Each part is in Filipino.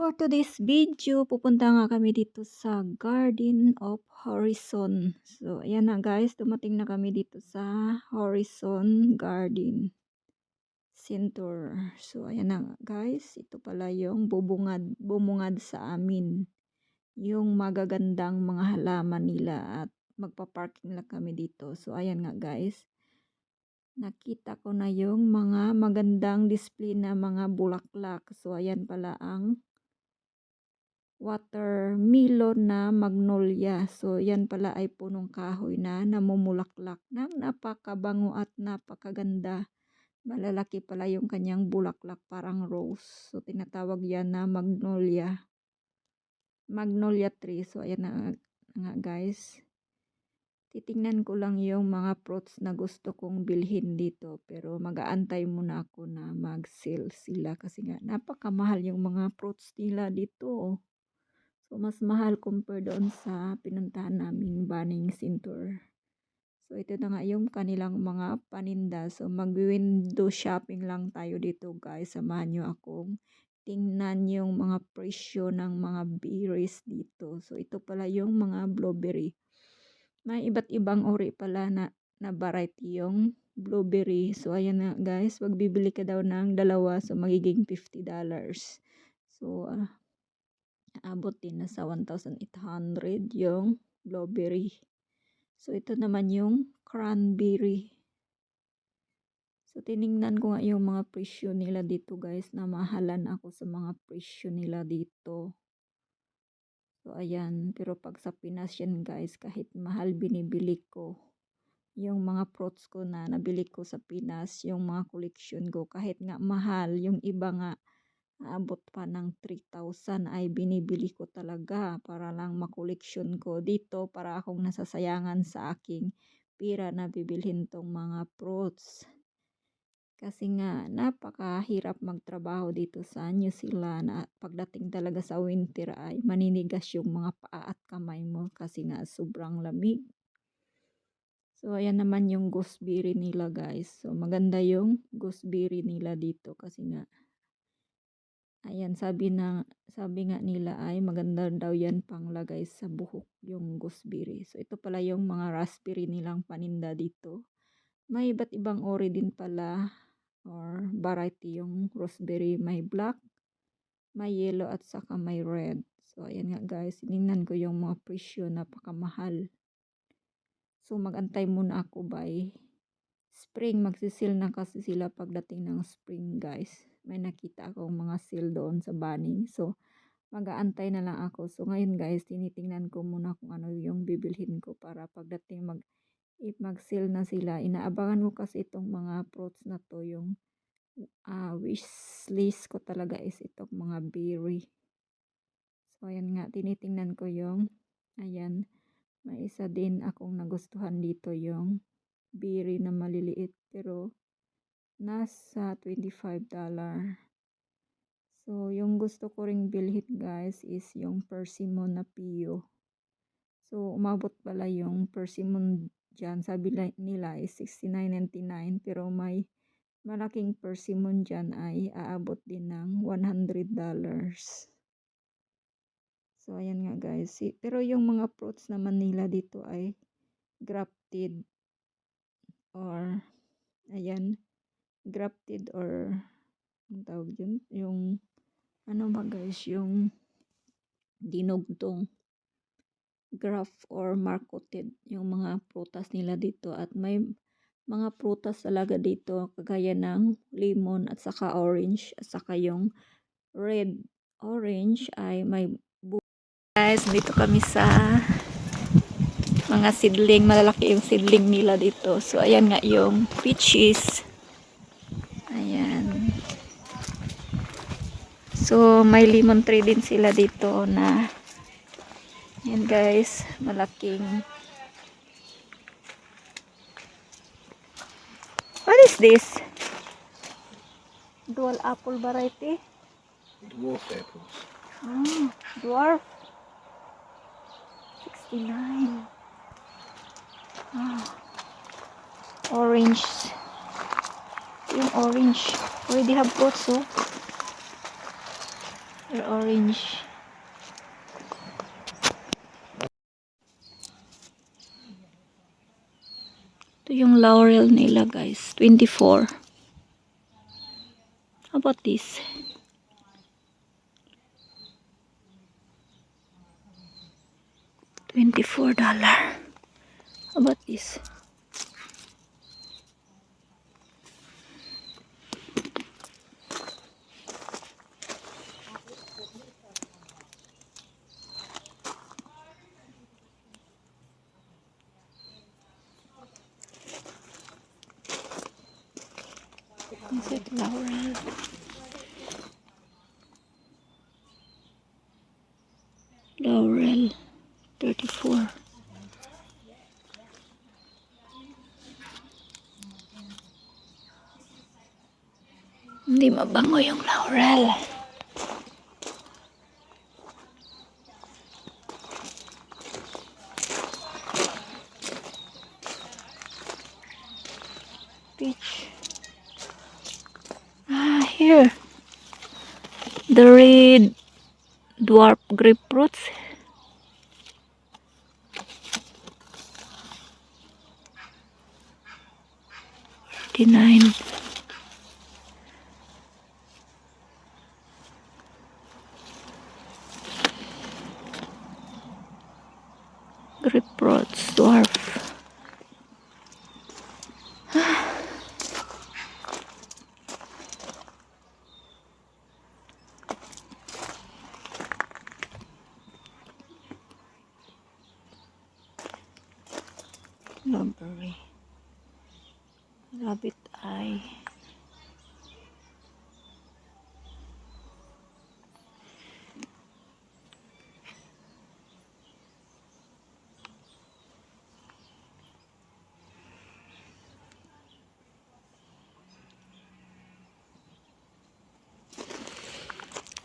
For today's video, pupunta nga kami dito sa Garden of Horizon. So, ayan na guys, dumating na kami dito sa Horizon Garden Center. So, ayan na guys, ito pala yung bubungad, bumungad sa amin. Yung magagandang mga halaman nila at magpa-parking lang kami dito. So, ayan nga guys, nakita ko na yung mga magandang display na mga bulaklak. So, ayan pala ang watermelon na magnolia. So, yan pala ay punong kahoy na namumulaklak ng napakabango at napakaganda. Malalaki pala yung kanyang bulaklak parang rose. So, tinatawag yan na magnolia. Magnolia tree. So, ayan na nga guys. Titingnan ko lang yung mga fruits na gusto kong bilhin dito. Pero mag-aantay muna ako na mag-sale sila. Kasi nga napakamahal yung mga fruits nila dito. So, mas mahal compare doon sa pinuntahan naming Banning Center. So, ito na nga yung kanilang mga paninda. So, mag-window shopping lang tayo dito guys. Samahan nyo akong tingnan yung mga presyo ng mga berries dito. So, ito pala yung mga blueberry. May iba't ibang uri pala na, na variety yung blueberry. So, ayan na guys. Pag bibili ka daw ng dalawa, so magiging $50. So, uh, abot din na sa 1,800 yung blueberry. So, ito naman yung cranberry. So, tiningnan ko nga yung mga presyo nila dito guys. na mahalan ako sa mga presyo nila dito. So, ayan. Pero pag sa Pinas yan guys, kahit mahal binibili ko. Yung mga fruits ko na nabili ko sa Pinas, yung mga collection ko, kahit nga mahal, yung iba nga aabot pa ng 3,000 ay binibili ko talaga para lang makoleksyon ko dito para akong nasasayangan sa aking pira na bibilhin tong mga fruits. Kasi nga napakahirap magtrabaho dito sa New Zealand at pagdating talaga sa winter ay maninigas yung mga paa at kamay mo kasi nga sobrang lamig. So ayan naman yung gooseberry nila guys. So maganda yung gooseberry nila dito kasi nga Ayan, sabi na sabi nga nila ay maganda daw yan panglagay sa buhok yung gooseberry. So ito pala yung mga raspberry nilang paninda dito. May iba't ibang ori din pala or variety yung raspberry. May black, may yellow at saka may red. So ayan nga guys, tinignan ko yung mga presyo napakamahal. So magantay muna ako by spring. Magsisil na kasi sila pagdating ng spring guys may nakita akong mga seal doon sa banning. So, mag-aantay na lang ako. So, ngayon guys, tinitingnan ko muna kung ano yung bibilhin ko para pagdating mag if mag-sale na sila. Inaabangan ko kasi itong mga fruits na to yung uh, wish list ko talaga is itong mga berry. So, ayan nga, tinitingnan ko yung, ayan, may isa din akong nagustuhan dito yung berry na maliliit. Pero, nasa $25. So, yung gusto ko ring bilhin guys is yung persimmon na pio. So, umabot pala yung persimmon dyan. Sabi nila is $69.99 pero may malaking persimmon dyan ay aabot din ng $100. So, ayan nga guys. Pero yung mga fruits naman nila dito ay grafted or ayan grafted or ang tawag dyan, yung ano ba guys, yung dinugtong graft or marketed yung mga prutas nila dito. At may mga prutas talaga dito kagaya ng lemon at saka orange at saka yung red orange ay may guys dito kami sa mga seedling malalaki yung seedling nila dito. So ayan nga yung peaches Ayan. So, may lemon tree din sila dito na yan guys, malaking What is this? Dual apple variety? Dwarf apples. Oh, dwarf. 69. Oh. Orange yung orange. Already have fruits, oh. Or orange. Ito yung laurel nila guys. 24. How about this? Twenty-four dollar. How about this? Is it Laurel? Laurel, 34. Hindi mabango yung laurel. Here. The red dwarf grapefruits. Forty-nine. Grapefruits dwarf. Rabbit eye.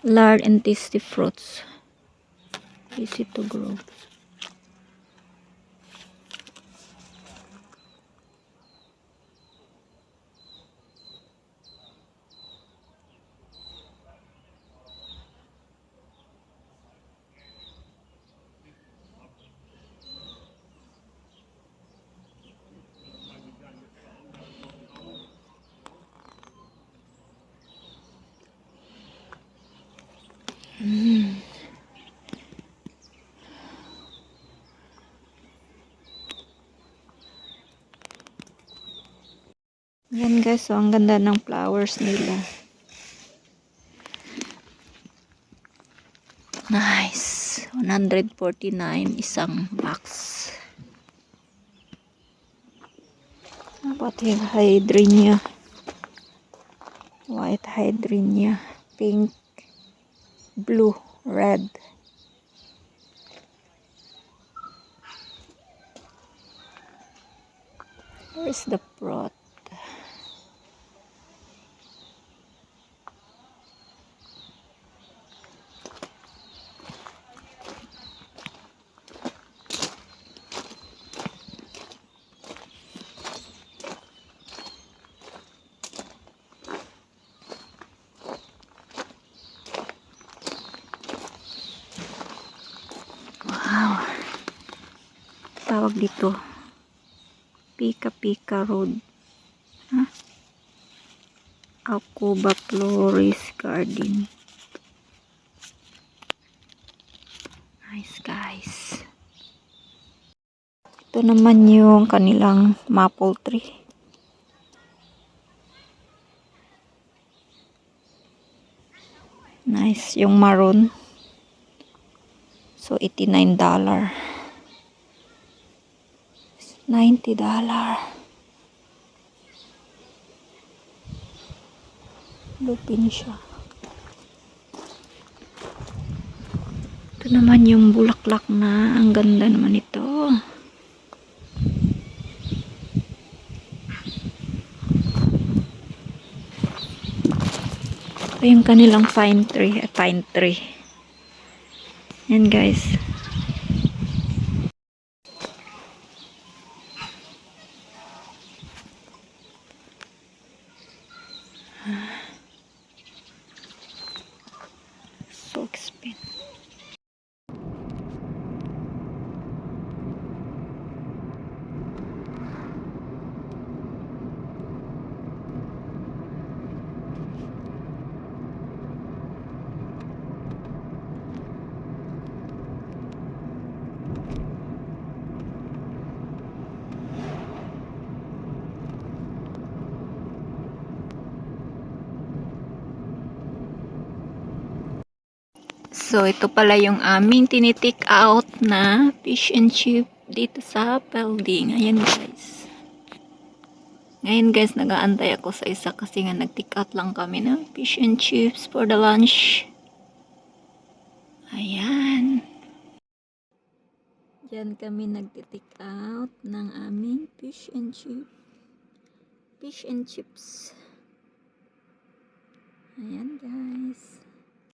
Large and tasty fruits. Easy to grow. Yan guys, so ang ganda ng flowers nila. Nice. 149 isang box. About yung hydrenia? White hydrenia. Pink. Blue. Red. Where's the prot? Tawag dito. Pika Pika Road. Ha? Akuba Flores Garden. Nice guys. Ito naman yung kanilang maple tree. Nice. Yung maroon. So, $89. $90. Lupin siya. Ito naman yung bulaklak na. Ang ganda naman ito. Ito yung kanilang pine tree. eh, Pine tree. Yan guys. So natin. So, ito pala yung aming tinitik out na fish and chip dito sa building. Ayan guys. Ngayon guys, nag-aantay ako sa isa kasi nga nag-take out lang kami ng fish and chips for the lunch. Ayan. Diyan kami nag-take out ng aming fish and chip. Fish and chips. Ayan guys.